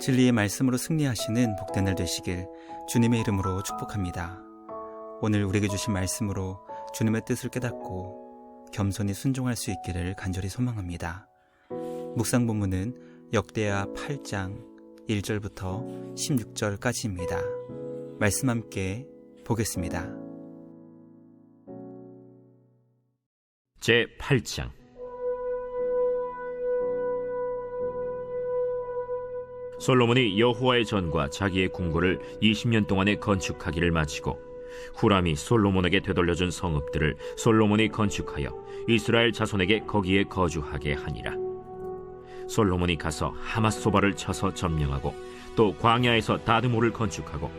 진리의 말씀으로 승리하시는 복된 날 되시길 주님의 이름으로 축복합니다. 오늘 우리에게 주신 말씀으로 주님의 뜻을 깨닫고 겸손히 순종할 수 있기를 간절히 소망합니다. 묵상 본문은 역대하 8장 1절부터 16절까지입니다. 말씀 함께 보겠습니다. 제 8장 솔로몬이 여호와의 전과 자기의 궁궐을 20년 동안에 건축하기를 마치고 후람이 솔로몬에게 되돌려준 성읍들을 솔로몬이 건축하여 이스라엘 자손에게 거기에 거주하게 하니라. 솔로몬이 가서 하맛소바를 쳐서 점령하고 또 광야에서 다드모를 건축하고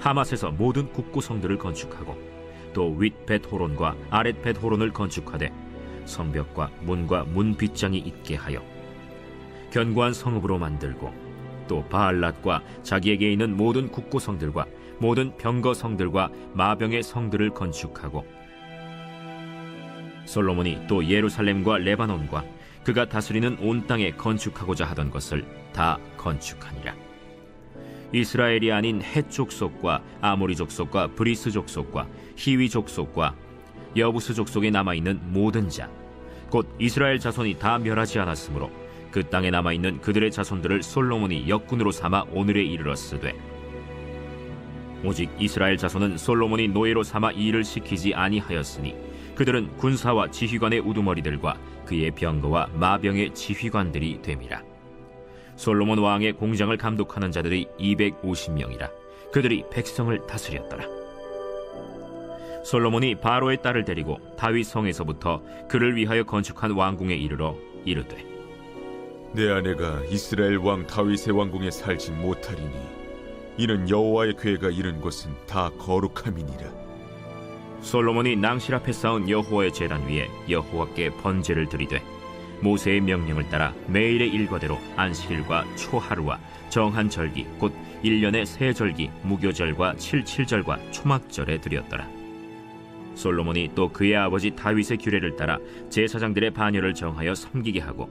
하맛에서 모든 국구성들을 건축하고 또 윗 벳호론과 아랫 벳호론을 건축하되 성벽과 문과 문 빗장이 있게 하여 견고한 성읍으로 만들고 또 바알랏과 자기에게 있는 모든 국구성들과 모든 병거 성들과 마병의 성들을 건축하고 솔로몬이 또 예루살렘과 레바논과 그가 다스리는 온 땅에 건축하고자 하던 것을 다 건축하니라. 이스라엘이 아닌 헷 족속과 아모리 족 속과 브리스 족 속과 히위 족 속과 여부스 족 속에 남아 있는 모든 자, 곧 이스라엘 자손이 다 멸하지 않았으므로 그 땅에 남아 있는 그들의 자손들을 솔로몬이 역군으로 삼아 오늘에 이르렀으되 오직 이스라엘 자손은 솔로몬이 노예로 삼아 일을 시키지 아니하였으니 그들은 군사와 지휘관의 우두머리들과 그의 병거와 마병의 지휘관들이 됨이라. 솔로몬 왕의 공장을 감독하는 자들이 250명이라. 그들이 백성을 다스렸더라. 솔로몬이 바로의 딸을 데리고 다윗 성에서부터 그를 위하여 건축한 왕궁에 이르러 이르되 내 아내가 이스라엘 왕 다윗의 왕궁에 살지 못하리니 이는 여호와의 괴가 이른 곳은 다 거룩함이니라. 솔로몬이 낭실 앞에 쌓은 여호와의 제단 위에 여호와께 번제를 드리되 모세의 명령을 따라 매일의 일과대로 안식일과 초하루와 정한 절기 곧 1년의 세 절기 무교절과 칠칠절과 초막절에 드렸더라. 솔로몬이 또 그의 아버지 다윗의 규례를 따라 제사장들의 반열을 정하여 섬기게 하고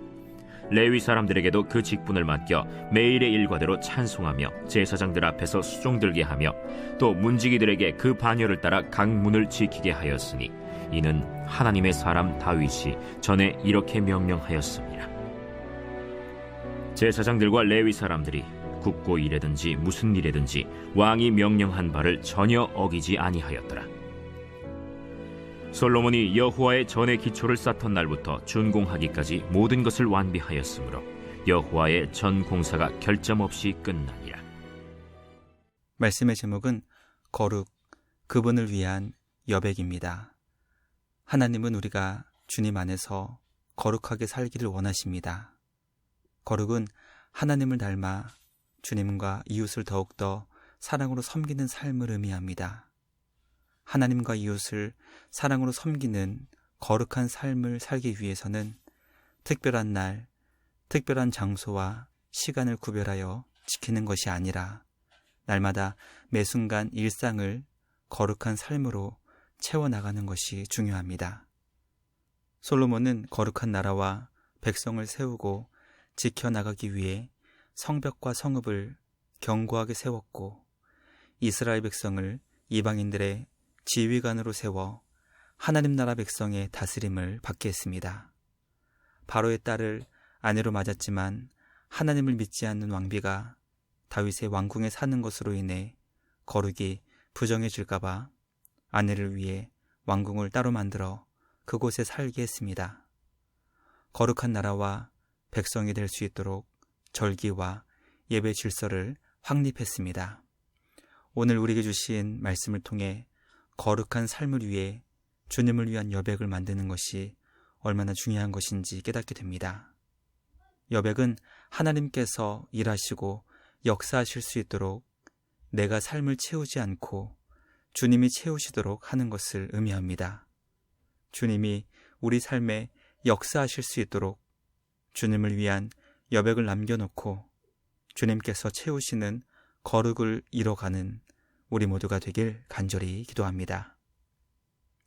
레위 사람들에게도 그 직분을 맡겨 매일의 일과대로 찬송하며 제사장들 앞에서 수종들게 하며 또 문지기들에게 그 반열을 따라 각 문을 지키게 하였으니 이는 하나님의 사람 다윗이 전에 이렇게 명령하였습니다. 제사장들과 레위 사람들이 국고 일에든지 무슨 일에든지 왕이 명령한 바를 전혀 어기지 아니하였더라. 솔로몬이 여호와의 전의 기초를 쌓던 날부터 준공하기까지 모든 것을 완비하였으므로 여호와의 전 공사가 결점 없이 끝나니라. 말씀의 제목은 거룩, 그분을 위한 여백입니다. 하나님은 우리가 주님 안에서 거룩하게 살기를 원하십니다. 거룩은 하나님을 닮아 주님과 이웃을 더욱더 사랑으로 섬기는 삶을 의미합니다. 하나님과 이웃을 사랑으로 섬기는 거룩한 삶을 살기 위해서는 특별한 날, 특별한 장소와 시간을 구별하여 지키는 것이 아니라 날마다 매 순간 일상을 거룩한 삶으로 채워나가는 것이 중요합니다. 솔로몬은 거룩한 나라와 백성을 세우고 지켜나가기 위해 성벽과 성읍을 견고하게 세웠고 이스라엘 백성을 이방인들의 지휘관으로 세워 하나님 나라 백성의 다스림을 받게 했습니다. 바로의 딸을 아내로 맞았지만 하나님을 믿지 않는 왕비가 다윗의 왕궁에 사는 것으로 인해 거룩이 부정해질까봐 아내를 위해 왕궁을 따로 만들어 그곳에 살게 했습니다. 거룩한 나라와 백성이 될 수 있도록 절기와 예배 질서를 확립했습니다. 오늘 우리에게 주신 말씀을 통해 거룩한 삶을 위해 주님을 위한 여백을 만드는 것이 얼마나 중요한 것인지 깨닫게 됩니다. 여백은 하나님께서 일하시고 역사하실 수 있도록 내가 삶을 채우지 않고 주님이 채우시도록 하는 것을 의미합니다. 주님이 우리 삶에 역사하실 수 있도록 주님을 위한 여백을 남겨놓고 주님께서 채우시는 거룩을 이뤄가는 우리 모두가 되길 간절히 기도합니다.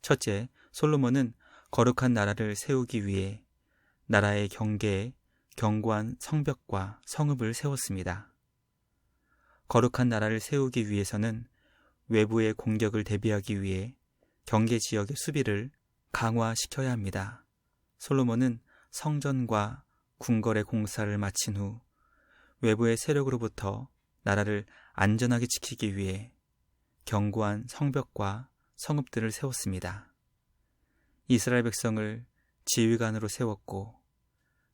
첫째, 솔로몬은 거룩한 나라를 세우기 위해 나라의 경계에 견고한 성벽과 성읍을 세웠습니다. 거룩한 나라를 세우기 위해서는 외부의 공격을 대비하기 위해 경계 지역의 수비를 강화시켜야 합니다. 솔로몬은 성전과 궁궐의 공사를 마친 후 외부의 세력으로부터 나라를 안전하게 지키기 위해 견고한 성벽과 성읍들을 세웠습니다. 이스라엘 백성을 지휘관으로 세웠고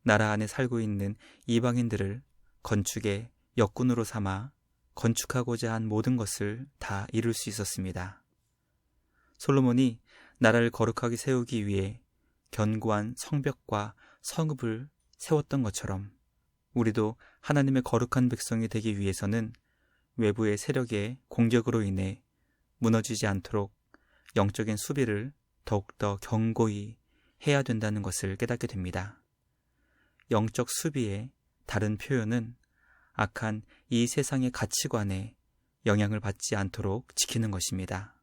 나라 안에 살고 있는 이방인들을 건축의 역군으로 삼아 건축하고자 한 모든 것을 다 이룰 수 있었습니다. 솔로몬이 나라를 거룩하게 세우기 위해 견고한 성벽과 성읍을 세웠던 것처럼 우리도 하나님의 거룩한 백성이 되기 위해서는 외부의 세력의 공격으로 인해 무너지지 않도록 영적인 수비를 더욱더 견고히 해야 된다는 것을 깨닫게 됩니다. 영적 수비의 다른 표현은 악한 이 세상의 가치관에 영향을 받지 않도록 지키는 것입니다.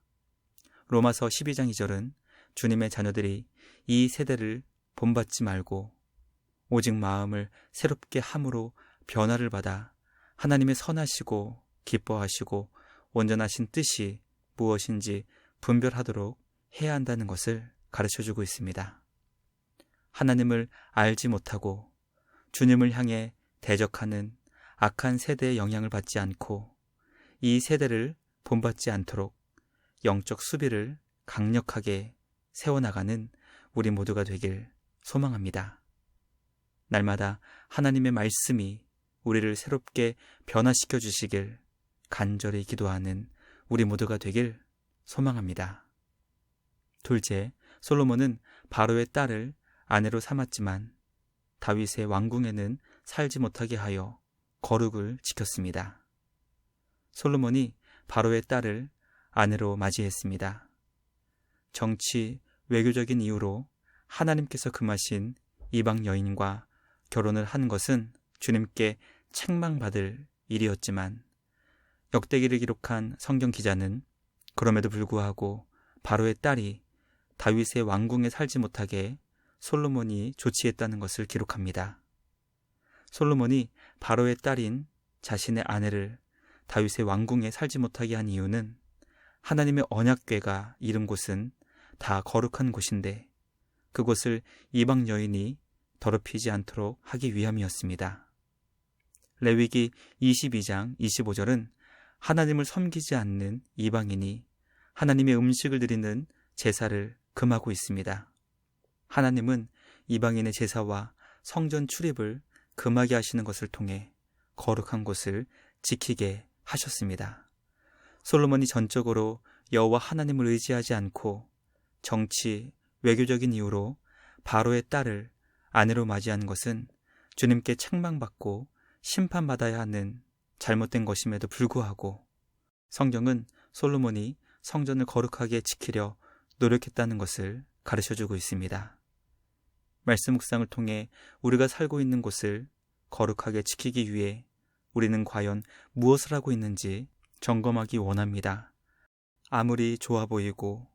로마서 12장 2절은 주님의 자녀들이 이 세대를 본받지 말고 오직 마음을 새롭게 함으로 변화를 받아 하나님의 선하시고 기뻐하시고 온전하신 뜻이 무엇인지 분별하도록 해야 한다는 것을 가르쳐 주고 있습니다. 하나님을 알지 못하고 주님을 향해 대적하는 악한 세대의 영향을 받지 않고 이 세대를 본받지 않도록 영적 수비를 강력하게 세워나가는 우리 모두가 되길 소망합니다. 날마다 하나님의 말씀이 우리를 새롭게 변화시켜 주시길 간절히 기도하는 우리 모두가 되길 소망합니다. 둘째, 솔로몬은 바로의 딸을 아내로 삼았지만 다윗의 왕궁에는 살지 못하게 하여 거룩을 지켰습니다. 솔로몬이 바로의 딸을 아내로 맞이했습니다. 정치, 외교적인 이유로 하나님께서 금하신 이방 여인과 결혼을 한 것은 주님께 책망받을 일이었지만 역대기를 기록한 성경 기자는 그럼에도 불구하고 바로의 딸이 다윗의 왕궁에 살지 못하게 솔로몬이 조치했다는 것을 기록합니다. 솔로몬이 바로의 딸인 자신의 아내를 다윗의 왕궁에 살지 못하게 한 이유는 하나님의 언약궤가 이른 곳은 다 거룩한 곳인데 그곳을 이방 여인이 더럽히지 않도록 하기 위함이었습니다. 레위기 22장 25절은 하나님을 섬기지 않는 이방인이 하나님의 음식을 드리는 제사를 금하고 있습니다. 하나님은 이방인의 제사와 성전 출입을 금하게 하시는 것을 통해 거룩한 곳을 지키게 하셨습니다. 솔로몬이 전적으로 여호와 하나님을 의지하지 않고 정치, 외교적인 이유로 바로의 딸을 아내로 맞이한 것은 주님께 책망받고 심판받아야 하는 잘못된 것임에도 불구하고 성경은 솔로몬이 성전을 거룩하게 지키려 노력했다는 것을 가르쳐 주고 있습니다. 말씀 묵상을 통해 우리가 살고 있는 곳을 거룩하게 지키기 위해 우리는 과연 무엇을 하고 있는지 점검하기 원합니다. 아무리 좋아 보이고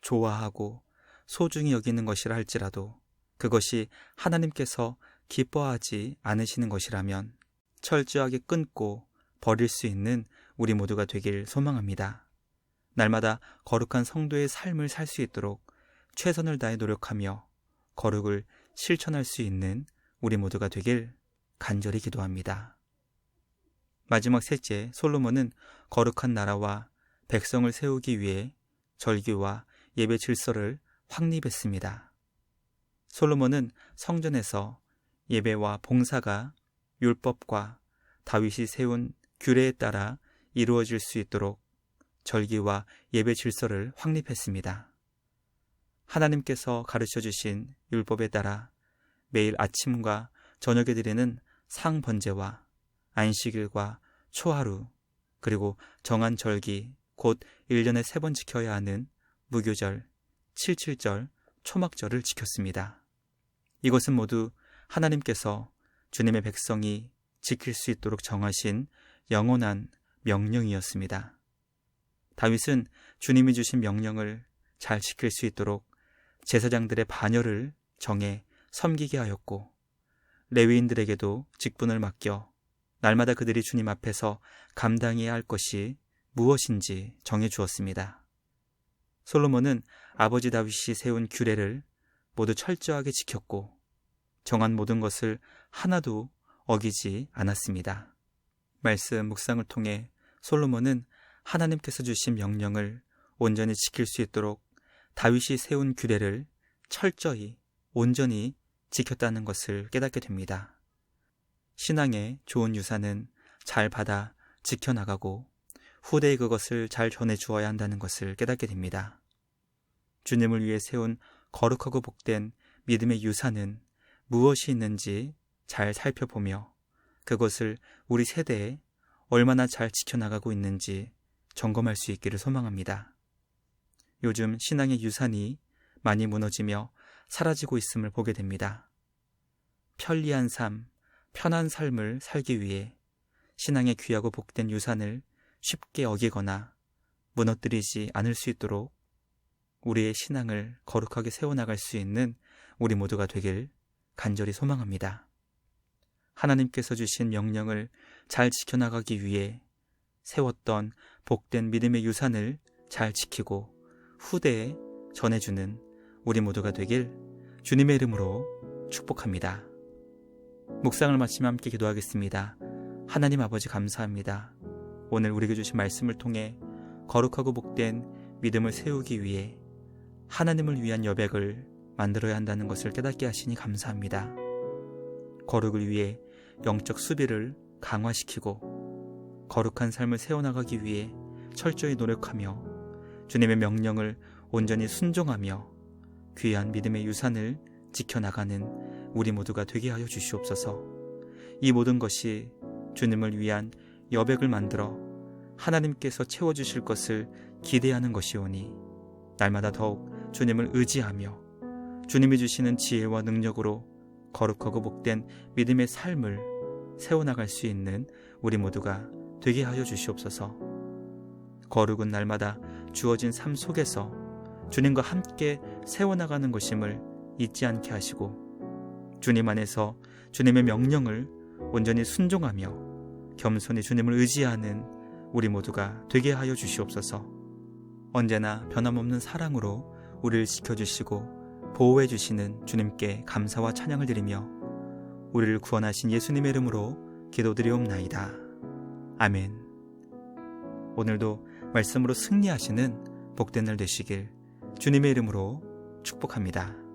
좋아하고 소중히 여기는 것이라 할지라도 그것이 하나님께서 기뻐하지 않으시는 것이라면 철저하게 끊고 버릴 수 있는 우리 모두가 되길 소망합니다. 날마다 거룩한 성도의 삶을 살 수 있도록 최선을 다해 노력하며 거룩을 실천할 수 있는 우리 모두가 되길 간절히 기도합니다. 마지막 셋째, 솔로몬은 거룩한 나라와 백성을 세우기 위해 절규와 예배 질서를 확립했습니다. 솔로몬은 성전에서 예배와 봉사가 율법과 다윗이 세운 규례에 따라 이루어질 수 있도록 절기와 예배 질서를 확립했습니다. 하나님께서 가르쳐 주신 율법에 따라 매일 아침과 저녁에 드리는 상번제와 안식일과 초하루 그리고 정한 절기 곧 1년에 세 번 지켜야 하는 무교절, 칠칠절, 초막절을 지켰습니다. 이것은 모두 하나님께서 주님의 백성이 지킬 수 있도록 정하신 영원한 명령이었습니다. 다윗은 주님이 주신 명령을 잘 지킬 수 있도록 제사장들의 반열을 정해 섬기게 하였고 레위인들에게도 직분을 맡겨 날마다 그들이 주님 앞에서 감당해야 할 것이 무엇인지 정해 주었습니다. 솔로몬은 아버지 다윗이 세운 규례를 모두 철저하게 지켰고 정한 모든 것을 하나도 어기지 않았습니다. 말씀 묵상을 통해 솔로몬은 하나님께서 주신 명령을 온전히 지킬 수 있도록 다윗이 세운 규례를 철저히 온전히 지켰다는 것을 깨닫게 됩니다. 신앙의 좋은 유산은 잘 받아 지켜나가고 후대에 그것을 잘 전해 주어야 한다는 것을 깨닫게 됩니다. 주님을 위해 세운 거룩하고 복된 믿음의 유산은 무엇이 있는지 잘 살펴보며 그것을 우리 세대에 얼마나 잘 지켜나가고 있는지 점검할 수 있기를 소망합니다. 요즘 신앙의 유산이 많이 무너지며 사라지고 있음을 보게 됩니다. 편리한 삶, 편한 삶을 살기 위해 신앙의 귀하고 복된 유산을 쉽게 어기거나 무너뜨리지 않을 수 있도록 우리의 신앙을 거룩하게 세워나갈 수 있는 우리 모두가 되길 간절히 소망합니다. 하나님께서 주신 명령을 잘 지켜나가기 위해 세웠던 복된 믿음의 유산을 잘 지키고 후대에 전해주는 우리 모두가 되길 주님의 이름으로 축복합니다. 묵상을 마치며 함께 기도하겠습니다. 하나님 아버지 감사합니다. 오늘 우리에게 주신 말씀을 통해 거룩하고 복된 믿음을 세우기 위해 하나님을 위한 여백을 만들어야 한다는 것을 깨닫게 하시니 감사합니다. 거룩을 위해 영적 수비를 강화시키고 거룩한 삶을 세워나가기 위해 철저히 노력하며 주님의 명령을 온전히 순종하며 귀한 믿음의 유산을 지켜나가는 우리 모두가 되게 하여 주시옵소서. 이 모든 것이 주님을 위한 여백을 만들어 하나님께서 채워주실 것을 기대하는 것이오니 날마다 더욱 주님을 의지하며 주님이 주시는 지혜와 능력으로 거룩하고 복된 믿음의 삶을 세워나갈 수 있는 우리 모두가 되게 하여 주시옵소서. 거룩은 날마다 주어진 삶 속에서 주님과 함께 세워나가는 것임을 잊지 않게 하시고 주님 안에서 주님의 명령을 온전히 순종하며 겸손히 주님을 의지하는 우리 모두가 되게 하여 주시옵소서. 언제나 변함없는 사랑으로 우리를 지켜주시고 보호해 주시는 주님께 감사와 찬양을 드리며 우리를 구원하신 예수님의 이름으로 기도드리옵나이다. 아멘. 오늘도 말씀으로 승리하시는 복된 날 되시길 주님의 이름으로 축복합니다.